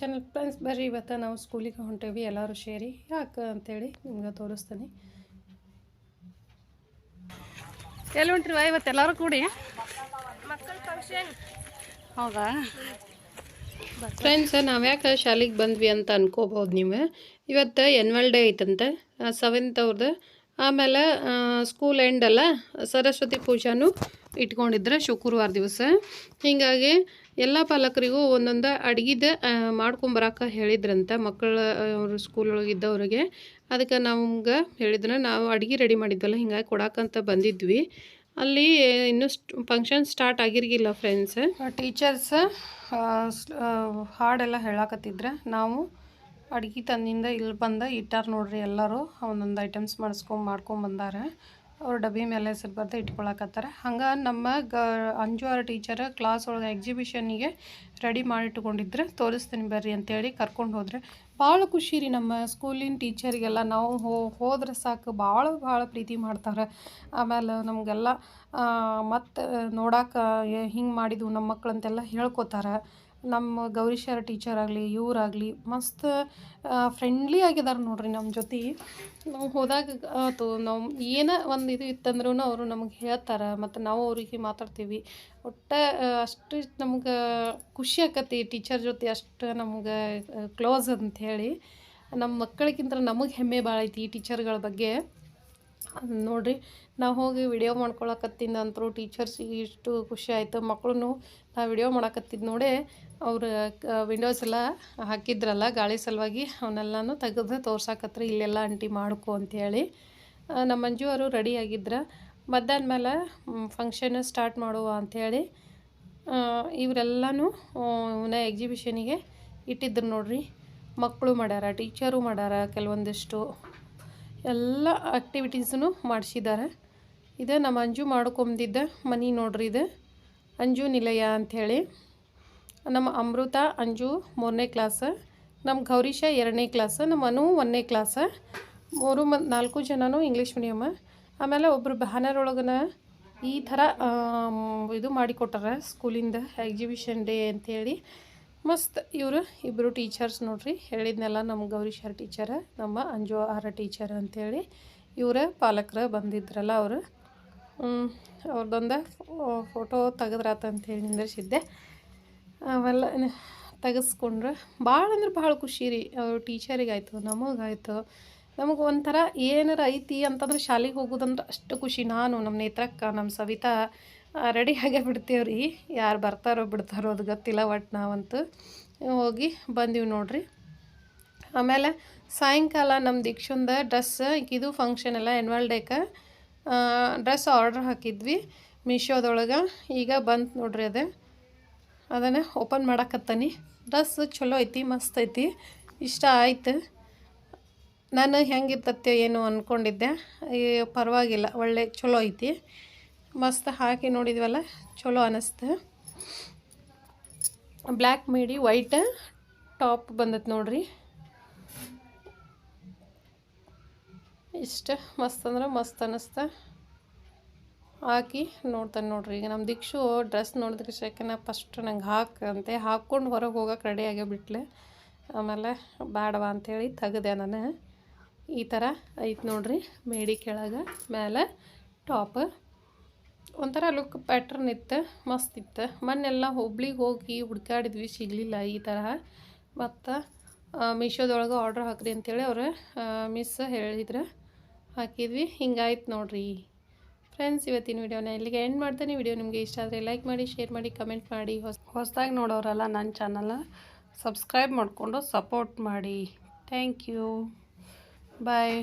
Channel friends. ಬರ್ರಿ ಇವತ್ತು ನಾವು ಸ್ಕೂಲಿಗೆ ಹೊಂಟೇವಿ. ಎಲ್ಲರೂ ಸೇರಿ ಯಾಕೆ ಅಂತೇಳಿ ನಿಮ್ಗೆ ತೋರಿಸ್ತೀನಿ. ಎಲ್ಲಿ ಹೊಂಟ್ರಿವ? ಇವತ್ತು ಎಲ್ಲರೂ ಕೂಡಿ? ಹೌದಾ? ಫ್ರೆಂಡ್ಸ್ ನಾವ್ಯಾಕೆ ಶಾಲೆಗೆ ಬಂದ್ವಿ ಅಂತ ಅನ್ಕೋಬೋದು ನೀವು. ಇವತ್ತು ಎನ್ವಲ್ ಡೇ ಐತಂತೆ ಸೆವೆಂತ್ ಅವ್ರದ್ದು ಆಮೇಲೆ ಸ್ಕೂಲ್ ಎಂಡ್ ಅಲ್ಲ ಸರಸ್ವತಿ ಪೂಜಾನು ಇಟ್ಕೊಂಡಿದ್ರೆ ಶುಕ್ರವಾರ ದಿವಸ. ಹೀಗಾಗಿ ಎಲ್ಲ ಪಾಲಕರಿಗೂ ಒಂದೊಂದು ಅಡ್ಗಿದ ಮಾಡ್ಕೊಂಬರಕ್ಕೆ ಹೇಳಿದ್ರಂತೆ ಮಕ್ಕಳ ಅವರು ಸ್ಕೂಲ್ ಒಳಗಿದ್ದವ್ರಿಗೆ ಅದಕ್ಕೆ ನಮ್ಗೆ ಹೇಳಿದ್ರೆ ನಾವು ಅಡ್ಗೆ ರೆಡಿ ಮಾಡಿದ್ವಲ್ಲ, ಹಿಂಗಾಗಿ ಕೊಡಕ್ಕಂತ ಬಂದಿದ್ವಿ. ಅಲ್ಲಿ ಇನ್ನೂ ಫಂಕ್ಷನ್ ಸ್ಟಾರ್ಟ್ ಆಗಿರ್ಗಿಲ್ಲ ಫ್ರೆಂಡ್ಸ್ ಟೀಚರ್ಸ್ ಹಾಡೆಲ್ಲ ಹೇಳಾಕತ್ತಿದ್ರೆ. ನಾವು ಅಡುಗೆ ತಂದಿಂದ ಇಲ್ಲಿ ಬಂದ ಇಟ್ಟಾರ ನೋಡ್ರಿ ಎಲ್ಲರೂ, ಒಂದೊಂದು ಐಟಮ್ಸ್ ಮಾಡಿಸ್ಕೊಂಡು, ಮಾಡ್ಕೊಂಡು ಬಂದಾರೆ. ಅವ್ರು ಡಬ್ಬಿ ಮೇಲೆ ಹೆಸರು ಬರ್ದು ಇಟ್ಕೊಳಕತ್ತಾರೆ. ಹಂಗೆ ನಮ್ಮ ಗ, ಅಂಜು ಅವರ ಟೀಚರ್ ಕ್ಲಾಸ್ ಒಳಗೆ ಎಕ್ಸಿಬಿಷನಿಗೆ ರೆಡಿ ಮಾಡಿಟ್ಕೊಂಡಿದ್ರೆ ತೋರಿಸ್ತೀನಿ ಬರ್ರಿ ಅಂತೇಳಿ ಕರ್ಕೊಂಡು ಹೋದ್ರೆ. ಭಾಳ ಖುಷಿ ರೀ ನಮ್ಮ ಸ್ಕೂಲಿನ ಟೀಚರಿಗೆಲ್ಲ ನಾವು ಹೋ, ಹೋದ್ರೆ ಸಾಕು ಭಾಳ ಭಾಳ ಪ್ರೀತಿ ಮಾಡ್ತಾರೆ. ಆಮೇಲೆ ನಮಗೆಲ್ಲ ಮತ್ತು ನೋಡಕ್ಕೆ ಹಿಂಗೆ ಮಾಡಿದ್ವು ನಮ್ಮ ಮಕ್ಳಂತೆಲ್ಲ ಹೇಳ್ಕೊತಾರೆ. ನಮ್ಮ ಗೌರಿ ಶರ ಟೀಚರ್ ಆಗಲಿ ಇವರಾಗಲಿ ಮಸ್ತ್ ಫ್ರೆಂಡ್ಲಿ ಆಗಿದ್ದಾರೆ ನೋಡ್ರಿ ನಮ್ಮ ಜೊತೆ. ನಾವು ಹೋದಾಗ ಆಯ್ತು ನಾವು ಏನೇ ಒಂದು ಇದು ಇತ್ತಂದ್ರೂ ಅವರು ನಮಗೆ ಹೇಳ್ತಾರೆ, ಮತ್ತು ನಾವು ಅವ್ರಿಗೆ ಮಾತಾಡ್ತೀವಿ. ಒಟ್ಟು ಅಷ್ಟು ನಮ್ಗೆ ಖುಷಿ ಆಕತಿ ಟೀಚರ್ ಜೊತೆ ಅಷ್ಟು ನಮ್ಗೆ ಕ್ಲೋಸ್ ಅಂಥೇಳಿ ನಮ್ಮ ಮಕ್ಕಳಿಗಿಂತ ನಮಗೆ ಹೆಮ್ಮೆ ಭಾಳ ಐತಿ ಈ ಟೀಚರ್ಗಳ ಬಗ್ಗೆ. ನೋಡಿರಿ. ನಾವು ಹೋಗಿ ವಿಡಿಯೋ ಮಾಡ್ಕೊಳಕತ್ತಿಂದ ಅಂತರೂ ಟೀಚರ್ಸಿಗೆ ಇಷ್ಟು ಖುಷಿ ಆಯಿತು. ಮಕ್ಕಳು ನಾವು ವಿಡಿಯೋ ಮಾಡಕತ್ತಿದ್ದು ನೋಡಿ ಅವ್ರು ವಿಂಡೋಸ್ ಎಲ್ಲ ಹಾಕಿದ್ರಲ್ಲ ಗಾಳಿ ಸಲುವಾಗಿ ಅವನ್ನೆಲ್ಲನೂ ತೆಗೆದು ತೋರ್ಸಾಕತ್ರಿ, ಇಲ್ಲೆಲ್ಲ ಅಂಟಿ ಮಾಡ್ಕೊ ಅಂಥೇಳಿ ನಮ್ಮ ಮಂಜು ಅವರು ರೆಡಿ ಆಗಿದ್ರ. ಮಧ್ಯಾಹ್ನ ಮೇಲೆ ಫಂಕ್ಷನ್ ಸ್ಟಾರ್ಟ್ ಮಾಡುವ ಅಂಥೇಳಿ ಇವರೆಲ್ಲನೂ ಇವನ್ನ ಎಕ್ಸಿಬಿಷನಿಗೆ ಇಟ್ಟಿದ್ರು ನೋಡ್ರಿ. ಮಕ್ಕಳು ಮಾಡ್ಯಾರ ಟೀಚರು ಮಾಡ್ಯಾರ ಕೆಲವೊಂದಿಷ್ಟು. ಎಲ್ಲ ಆ್ಯಕ್ಟಿವಿಟೀಸನ್ನು ಮಾಡಿಸಿದ್ದಾರೆ ಇದು ನಮ್ಮ ಅಂಜು ಮಾಡ್ಕೊಂಬಿದ್ದ ಮನೆ ನೋಡ್ರಿ ಇದು. ಅಂಜು ನಿಲಯ ಅಂಥೇಳಿ ನಮ್ಮ ಅಮೃತ, ಅಂಜು ಮೂರನೇ ಕ್ಲಾಸ್ ನಮ್ಮ ಗೌರೀಶ ಎರಡನೇ ಕ್ಲಾಸ್ ನಮ್ಮ ಅನು ಒಂದನೇ ಕ್ಲಾಸ್ ಮೂರು ಮ, ನಾಲ್ಕು ಜನನೂ ಇಂಗ್ಲೀಷ್ ಮೀಡಿಯಮ್ಮ ಆಮೇಲೆ ಒಬ್ಬರು ಬ್ಯಾನರ್ ಒಳಗನ ಈ ಥರ ಇದು ಮಾಡಿಕೊಟ್ಟಾರ ಸ್ಕೂಲಿಂದ ಎಕ್ಸಿಬಿಷನ್ ಡೇ ಅಂಥೇಳಿ ಮಸ್ತ್ ಇವರು ಇಬ್ಬರು ಟೀಚರ್ಸ್ ನೋಡ್ರಿ. ಹೇಳಿದ್ನೆಲ್ಲ ನಮ್ಮ ಗೌರೀಶರ್ ಟೀಚರ್ ನಮ್ಮ ಅಂಜು ಆರ ಟೀಚರ್ ಅಂಥೇಳಿ ಇವರ ಪಾಲಕರು ಬಂದಿದ್ರಲ್ಲ ಅವರು. ಅವ್ರದ್ದೊಂದು ಫೋಟೋ ತೆಗೆದ್ರಾತ ನಿಂದ್ರಿಸಿದ್ದೆ ನಿಂದಿರ್ಸಿದ್ದೆ. ಅವೆಲ್ಲ ತೆಗೆಸ್ಕೊಂಡ್ರೆ. ಭಾಳ ಅಂದ್ರೆ ಭಾಳ ಖುಷಿ ರೀ. ಅವ್ರ ಟೀಚರಿಗಾಯ್ತು ನಮಗಾಯ್ತು. ನಮಗೆ ಒಂಥರ ಏನಾರ ಐತಿ ಅಂತಂದ್ರೆ ಶಾಲೆಗೆ ಹೋಗೋದಂದ್ರೆ ಅಷ್ಟು ಖುಷಿ. ನಾನು ನಮ್ಮ ನೇತ್ರಕ್ಕ ನಮ್ಮ ಸವಿತಾ ರೆಡಿ ಆಗೇ ಬಿಡ್ತೀವಿ ರೀ ಯಾರು ಬರ್ತಾರೋ ಬಿಡ್ತಾರೋ ಅದು ಗೊತ್ತಿಲ್ಲ ಒಟ್ಟು ನಾವಂತೂ ಹೋಗಿ ಬಂದೀವಿ ನೋಡ್ರಿ. ಆಮೇಲೆ ಸಾಯಂಕಾಲ ನಮ್ಮ ದೀಕ್ಷಂದ ಡ್ರೆಸ್, ಇದು ಫಂಕ್ಷನ್ ಎಲ್ಲ ಎನ್ವಲ್ ಡೇಕ ಡ್ರೆಸ್ ಆರ್ಡ್ರ್ ಹಾಕಿದ್ವಿ ಮೀಶೋದೊಳಗೆ. ಈಗ ಬಂತು ನೋಡ್ರಿ ಅದೇ. ಅದನ್ನು ಓಪನ್ ಮಾಡಕತ್ತನಿ. ಡ್ರೆಸ್ ಚಲೋ ಐತಿ, ಮಸ್ತ್ ಐತಿ, ಇಷ್ಟ ಆಯಿತು. ನಾನು ಹೆಂಗಿರ್ತತ್ಯೋ ಏನು ಅಂದ್ಕೊಂಡಿದ್ದೆ ಪರವಾಗಿಲ್ಲ, ಒಳ್ಳೆ, ಚಲೋ ಐತಿ. ಮಸ್ತ್ ಹಾಕಿ ನೋಡಿದ್ವಲ್ಲ, ಚಲೋ ಅನ್ನಿಸ್ತು ಬ್ಲ್ಯಾಕ್ ಮೀಡಿ ವೈಟ್ ಟಾಪ್ ಬಂದತ್ ನೋಡ್ರಿ. ಇಷ್ಟ, ಮಸ್ತ್ ಅಂದ್ರೆ ಮಸ್ತ್ ಅನ್ನಿಸ್ತ ಹಾಕಿ ನೋಡ್ತಾನೆ ನೋಡ್ರಿ. ಈಗ ನಮ್ಮ ದೀಕ್ಷು ಡ್ರೆಸ್ ನೋಡಿದ್ರೆ ಶೇಖನ ಫಸ್ಟ್ ನಂಗೆ ಹಾಕಂತೆ ಹಾಕ್ಕೊಂಡು ಹೊರಗೆ ಹೋಗಕ್ಕೆ ರೆಡಿ ಆಗೇ ಬಿಟ್ಲೆ. ಆಮೇಲೆ ಬೇಡವಾ ಅಂಥೇಳಿ ತೆಗ್ದೆ ನಾನು. ಈ ಥರ ಐತೆ ನೋಡ್ರಿ ಮೇಡಿ ಕೆಳಗೆ. ಮೇಲೆ ಟಾಪ್ ಒಂಥರ ಲುಕ್ ಪ್ಯಾಟ್ರನ್ ಇತ್ತು, ಮಸ್ತ್ ಇತ್ತು. ಮೊನ್ನೆಲ್ಲ ಹುಬ್ಳಿಗೆ ಹೋಗಿ ಹುಡ್ಕಾಡಿದ್ವಿ ಸಿಗಲಿಲ್ಲ ಈ ಥರ ಮತ್ತು ಮೀಶೋದೊಳಗೆ ಆರ್ಡ್ರ್ ಹಾಕ್ರಿ ಅಂತೇಳಿ ಅವರು ಮಿಸ್ ಹೇಳಿದ್ರೆ. ಹಾಕಿದ್ವಿ. ಹಿಂಗಾಯ್ತು ನೋಡ್ರಿ. ಫ್ರೆಂಡ್ಸ್ ಇವತ್ತಿನ ವಿಡಿಯೋನ ಇಲ್ಲಿಗೆ ಎಂಡ್ ಮಾಡ್ತೀನಿ. ವಿಡಿಯೋ ನಿಮಗೆ ಇಷ್ಟ ಆದರೆ ಲೈಕ್ ಮಾಡಿ ಶೇರ್ ಮಾಡಿ ಕಮೆಂಟ್ ಮಾಡಿ. ಹೊಸ, ಹೊಸದಾಗಿ ನೋಡೋರಲ್ಲ ನನ್ನ ಚಾನಲ್ ಸಬ್ಸ್ಕ್ರೈಬ್ ಮಾಡಿಕೊಂಡು ಸಪೋರ್ಟ್ ಮಾಡಿ. Thank you bye